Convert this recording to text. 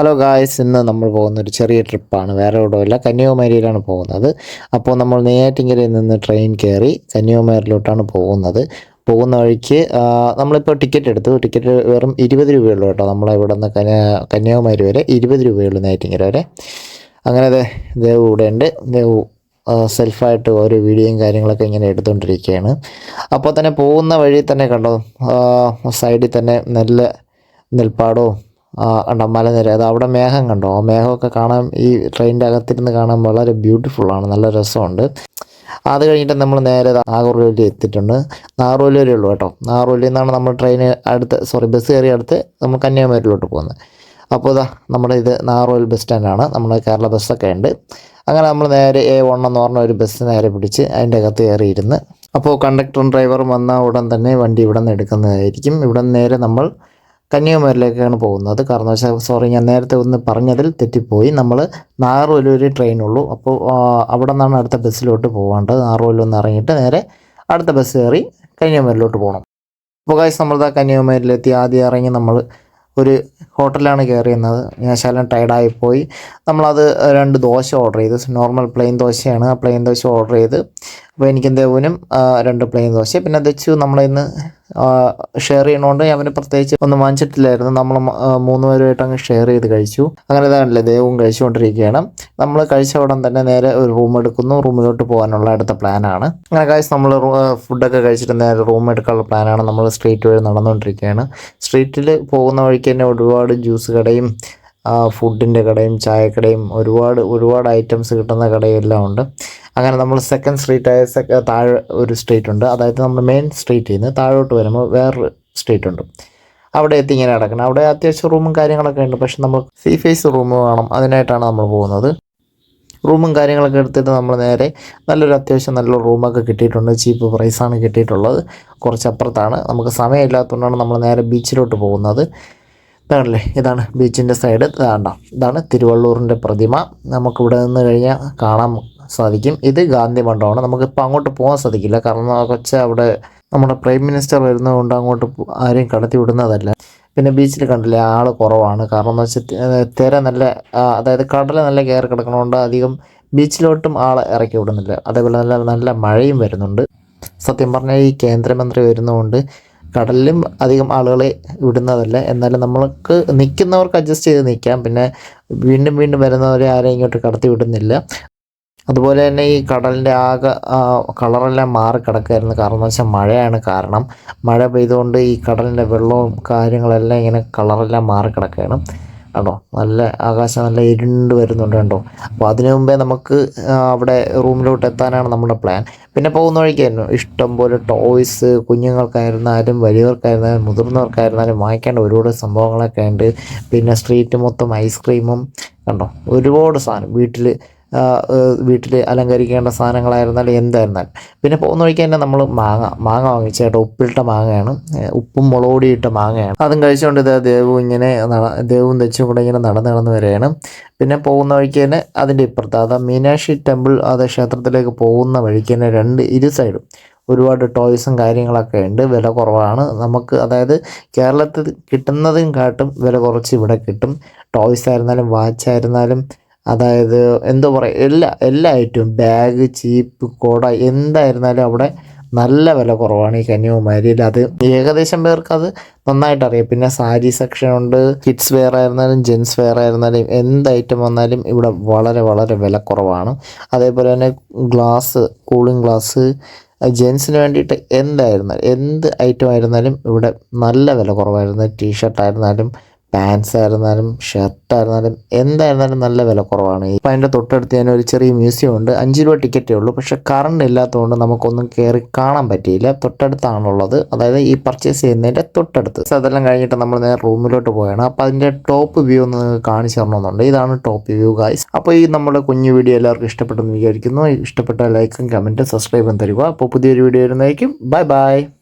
Hello guys ഇന്ന് നമ്മൾ പോകുന്ന ഒരു ചെറിയ ട്രിപ്പാണ്. വേറെ എവിടെയല്ല കന്യാകുമാരിയിലാണ് പോകുന്നത്. അപ്പോൾ നമ്മൾ നെയ്യാറ്റിങ്കരയിൽ നിന്ന് ട്രെയിൻ കയറി കന്യാകുമാരിയിലോട്ടാണ് പോകുന്നത്. പോകുന്ന വഴിക്ക് നമ്മളിപ്പോൾ ടിക്കറ്റ് എടുത്തു. ടിക്കറ്റ് വെറും ഇരുപത് രൂപയുള്ളൂ കേട്ടോ. നമ്മളെ ഇവിടെ നിന്ന് കന്യാ കന്യാകുമാരി വരെ ഇരുപത് രൂപയുള്ളൂ നെയ്യാറ്റിങ്കര വരെ. അങ്ങനെ ദേവ് ഇവിടെ ഉണ്ട് ദേവ് സെൽഫായിട്ട് ഓരോ വീഡിയോയും കാര്യങ്ങളൊക്കെ ഇങ്ങനെ എടുത്തുകൊണ്ടിരിക്കുകയാണ്. അപ്പോൾ തന്നെ പോകുന്ന വഴി തന്നെ കണ്ടോ? സൈഡിൽ തന്നെ നല്ല നെൽപ്പാടവും കണ്ടോ മലനിര. അത് അവിടെ മേഘം കണ്ടോ? ആ മേഘമൊക്കെ കാണാൻ ഈ ട്രെയിനിന്റെ അകത്തിരുന്ന് കാണാൻ വളരെ ബ്യൂട്ടിഫുള്ളാണ് നല്ല രസമുണ്ട്. അത് കഴിഞ്ഞിട്ട് നമ്മൾ നേരെ നാഗർകോവിലിൽ എത്തിയിട്ടുണ്ട്. നാഗർകോവിൽ വരെ ഉള്ളൂ കേട്ടോ. നാഗർകോവിലിൽ നിന്നാണ് നമ്മൾ ട്രെയിൻ അടുത്ത് സോറി ബസ് കയറി അടുത്ത് നമ്മൾ കന്യാകുമാരിയിലോട്ട് പോകുന്നത്. അപ്പോൾ ഇതാ നമ്മുടെ ഇത് നാഗർകോവിൽ ബസ് സ്റ്റാൻഡാണ് നമ്മുടെ കേരള ബസ്സൊക്കെ ഉണ്ട്. അങ്ങനെ നമ്മൾ നേരെ എ വൺ എന്ന് പറഞ്ഞ ഒരു ബസ് നേരെ പിടിച്ച് അതിന്റെ അകത്ത് കയറിയിരുന്ന്. അപ്പോൾ കണ്ടക്ടറും ഡ്രൈവറും വന്ന ഉടൻ തന്നെ വണ്ടി ഇവിടെ നിന്ന് എടുക്കുന്നതായിരിക്കും. ഇവിടെ നേരെ നമ്മൾ കന്യാകുമാരിയിലേക്കാണ് പോകുന്നത്. കാരണം വെച്ചാൽ സോറി ഞാൻ നേരത്തെ ഒന്ന് പറഞ്ഞതിൽ തെറ്റിപ്പോയി. നമ്മൾ നാഗർകോവിൽ ഒരു ട്രെയിനുള്ളൂ. അപ്പോൾ ആ, അവിടെ നിന്നാണ് അടുത്ത ബസ്സിലോട്ട് പോകേണ്ടത്. നാഗർകോവിൽ ഒന്ന് ഇറങ്ങിയിട്ട് നേരെ അടുത്ത ബസ് കയറി കന്യാകുമാരിയിലോട്ട് പോകണം അപ്പോൾ കാശ് നമ്മളിതാ കന്യാകുമാരിയിലെത്തി. ആദ്യം ഇറങ്ങി നമ്മൾ ഒരു ഹോട്ടലിലാണ് കയറിയുന്നത് ഞാൻ ശകലം ടയർഡായിപ്പോയി നമ്മളത് രണ്ട് ദോശ ഓർഡർ ചെയ്തു. നോർമൽ പ്ലെയിൻ ദോശയാണ്. ആ പ്ലെയിൻ ദോശ ഓർഡർ ചെയ്ത്. അപ്പോൾ എനിക്ക് ദേവനും രണ്ട് പ്ലെയിൻ ദോശ. പിന്നെ ദച്ചു നമ്മളിന്ന് ഷെയർ ചെയ്യണോണ്ട് അവന് പ്രത്യേകിച്ച് ഒന്നും വാങ്ങിച്ചിട്ടില്ലായിരുന്നു. നമ്മൾ മൂന്ന് പേരുമായിട്ട് അങ്ങ് ഷെയർ ചെയ്ത് കഴിച്ചു. അങ്ങനെ ഇതാണല്ലേ ദേവും കഴിച്ചുകൊണ്ടിരിക്കുകയാണ്. നമ്മൾ കഴിച്ച ഉടൻ തന്നെ നേരെ ഒരു റൂം എടുക്കുന്നു. റൂമിലോട്ട് പോകാനുള്ള അടുത്ത പ്ലാനാണ് അങ്ങനെ കാശ് നമ്മൾ ഫുഡൊക്കെ കഴിച്ചിട്ട് നേരെ റൂം എടുക്കാനുള്ള പ്ലാനാണ് നമ്മൾ സ്ട്രീറ്റ് വഴി നടന്നുകൊണ്ടിരിക്കുകയാണ്. സ്ട്രീറ്റിൽ പോകുന്ന വഴിക്ക് തന്നെ ഒരുപാട് ജ്യൂസ് കടയും ഫുഡിന്റെ കടയും ചായക്കടയും ഒരുപാട് ഒരുപാട് ഐറ്റംസ് കിട്ടുന്ന കടയും എല്ലാം ഉണ്ട്. അങ്ങനെ നമ്മൾ സെക്കൻഡ് സ്ട്രീറ്റ് ആയ താഴെ ഒരു സ്ട്രീറ്റ് ഉണ്ട്. അതായത് നമ്മൾ മെയിൻ സ്ട്രീറ്റിൽ നിന്ന് താഴോട്ട് വരുമ്പോൾ വേറൊരു സ്ട്രീറ്റ് ഉണ്ട്. അവിടെ എത്തി ഇങ്ങനെ കിടക്കണം അവിടെ അത്യാവശ്യം റൂമും കാര്യങ്ങളൊക്കെ ഉണ്ട്. പക്ഷെ നമ്മൾ സീ ഫേസ് റൂം വേണം. അതിനായിട്ടാണ് നമ്മൾ പോകുന്നത്. റൂമും കാര്യങ്ങളൊക്കെ എടുത്തിട്ട് നമ്മൾ നേരെ നല്ലൊരു അത്യാവശ്യം നല്ല റൂമൊക്കെ കിട്ടിയിട്ടുണ്ട്. ചീപ്പ് പ്രൈസാണ് കിട്ടിയിട്ടുള്ളത്. കുറച്ച് അപ്പുറത്താണ്. നമുക്ക് സമയമില്ലാത്തതുകൊണ്ടാണ് നമ്മൾ നേരെ ബീച്ചിലോട്ട് പോകുന്നത്. ഇതാണല്ലേ? ഇതാണ് ബീച്ചിന്റെ സൈഡ് ഇതാണ്ട. ഇതാണ് തിരുവള്ളൂരിന്റെ പ്രതിമ. നമുക്കിവിടെ നിന്ന് കഴിഞ്ഞാൽ കാണാൻ സാധിക്കും. ഇത് ഗാന്ധി മണ്ഡപമാണ് നമുക്കിപ്പോൾ അങ്ങോട്ട് പോകാൻ സാധിക്കില്ല. കാരണം കുറച്ച് അവിടെ നമ്മുടെ പ്രൈം മിനിസ്റ്റർ വരുന്നതുകൊണ്ട് അങ്ങോട്ട് ആരെയും കടത്തി വിടുന്നതല്ല. പിന്നെ ബീച്ചിൽ കണ്ടില്ലേ ആൾ കുറവാണ്. കാരണം എന്ന് വെച്ചാൽ തിര നല്ല അതായത് കടൽ നല്ല കയറി കിടക്കണതുകൊണ്ട് അധികം ബീച്ചിലോട്ടും ആളെ ഇറക്കി വിടുന്നില്ല. അതേപോലെ നല്ല നല്ല മഴയും വരുന്നുണ്ട്. സത്യം പറഞ്ഞാൽ ഈ കേന്ദ്രമന്ത്രി വരുന്നതുകൊണ്ട് കടലിലും അധികം ആളുകളെ വിടുന്നതല്ല. എന്നാലും നമ്മൾക്ക് നിൽക്കുന്നവർക്ക് അഡ്ജസ്റ്റ് ചെയ്ത് നിൽക്കാം പിന്നെ വീണ്ടും വീണ്ടും വരുന്നവരെ ആരെയും ഇങ്ങോട്ട് കടത്തി വിടുന്നില്ല. അതുപോലെ തന്നെ ഈ കടലിന്റെ ആകെ കളറെല്ലാം മാറി കിടക്കായിരുന്നു കാരണം എന്ന് വെച്ചാൽ മഴയാണ് കാരണം. മഴ പെയ്തുകൊണ്ട് ഈ കടലിന്റെ വെള്ളവും കാര്യങ്ങളെല്ലാം ഇങ്ങനെ കളറെല്ലാം മാറി കിടക്കുകയാണ് കണ്ടോ? നല്ല ആകാശം നല്ല ഇരുണ്ട് വരുന്നുണ്ട് കണ്ടോ? അപ്പോൾ അതിനു മുമ്പേ നമുക്ക് അവിടെ റൂമിലോട്ട് എത്താനാണ് നമ്മുടെ പ്ലാൻ. പിന്നെ പോകുന്ന വഴിക്കായിരുന്നു. ഇഷ്ടം പോലെ ടോയ്സ് കുഞ്ഞുങ്ങൾക്കായിരുന്നാലും വലിയവർക്കായിരുന്നാലും മുതിർന്നവർക്കായിരുന്നാലും വാങ്ങിക്കേണ്ട ഒരുപാട് സംഭവങ്ങളൊക്കെ ഉണ്ട്. പിന്നെ സ്ട്രീറ്റ് മൊത്തം ഐസ്ക്രീമും കണ്ടോ? ഒരുപാട് സാധനം. വീട്ടിൽ വീട്ടിൽ അലങ്കരിക്കേണ്ട സാധനങ്ങളായിരുന്നാലും എന്തായിരുന്നാലും പിന്നെ പോകുന്ന വഴിക്ക് തന്നെ നമ്മൾ മാങ്ങ മാങ്ങ വാങ്ങിച്ച. കേട്ടോ ഉപ്പിലിട്ട മാങ്ങയാണ്. ഉപ്പും മുളകൊടിയിട്ട മാങ്ങയാണ്. അതും കഴിച്ചുകൊണ്ട് ഇത് ദേവു ഇങ്ങനെ ദേവും തെച്ചും കൂടെ ഇങ്ങനെ നടന്ന് നടന്ന് വരികയാണ്. പിന്നെ പോകുന്ന വഴിക്ക് തന്നെ അതിന്റെ ഇപ്പുറത്ത് അത് മീനാക്ഷി ടെമ്പിൾ അത് ക്ഷേത്രത്തിലേക്ക് പോകുന്ന വഴിക്ക് തന്നെ രണ്ട് ഇരു സൈഡും ഒരുപാട് ടോയ്സും കാര്യങ്ങളൊക്കെ ഉണ്ട്. വില കുറവാണ്. നമുക്ക് അതായത് കേരളത്തിൽ കിട്ടുന്നതും കാട്ടും വില കുറച്ച് ഇവിടെ കിട്ടും. ടോയ്സ് ആയിരുന്നാലും വാച്ച് ആയിരുന്നാലും അതായത് എന്താ പറയുക എല്ലാ എല്ലാ ഐറ്റവും ബാഗ് ചീപ്പ് കുട എന്തായിരുന്നാലും അവിടെ നല്ല വില കുറവാണ് ഈ കന്യാകുമാരിയിൽ. അത് ഏകദേശം പേർക്ക് അത് നന്നായിട്ട് അറിയാം. പിന്നെ സാരി സെക്ഷൻ ഉണ്ട് കിഡ്സ് വെയർ ആയിരുന്നാലും ജെൻസ് വെയർ ആയിരുന്നാലും എന്ത് ഐറ്റം വന്നാലും ഇവിടെ വളരെ വളരെ വില കുറവാണ്. അതേപോലെ തന്നെ ഗ്ലാസ് കൂളിംഗ് ഗ്ലാസ് ജെൻസിന് വേണ്ടിയിട്ട് എന്തായിരുന്നാലും എന്ത് ഐറ്റം ആയിരുന്നാലും ഇവിടെ നല്ല വില കുറവായിരുന്നു. ടീഷർട്ട് ആയിരുന്നാലും പാൻസ് ആയിരുന്നാലും ഷർട്ട് ആയിരുന്നാലും എന്തായിരുന്നാലും നല്ല വില കുറവാണ്. ഇപ്പം അതിന്റെ തൊട്ടടുത്ത് തന്നെ ഒരു ചെറിയ മ്യൂസിയം ഉണ്ട്. അഞ്ച് രൂപ ടിക്കറ്റേ ഉള്ളൂ. പക്ഷെ കറണ്ട് ഇല്ലാത്തതുകൊണ്ട് നമുക്കൊന്നും കയറി കാണാൻ പറ്റിയില്ല. തൊട്ടടുത്താണുള്ളത്. അതായത് ഈ പർച്ചേസ് ചെയ്യുന്നതിന്റെ തൊട്ടടുത്ത്. അതെല്ലാം കഴിഞ്ഞിട്ട് നമ്മൾ നേരെ റൂമിലോട്ട് പോയാണ് അപ്പോൾ അതിന്റെ ടോപ്പ് വ്യൂ ഒന്ന് കാണിച്ചു തരണമെന്നുണ്ട്. ഇതാണ് ടോപ്പ് വ്യൂ ഗായ്സ് അപ്പോൾ ഈ നമ്മുടെ കുഞ്ഞു വീഡിയോ എല്ലാവർക്കും ഇഷ്ടപ്പെട്ടെന്ന് വിചാരിക്കുന്നു. ഇഷ്ടപ്പെട്ട ലൈക്കും കമന്റും സബ്സ്ക്രൈബും തരിക. അപ്പോൾ പുതിയൊരു വീഡിയോ വരുന്നതായിരിക്കും. Bye bye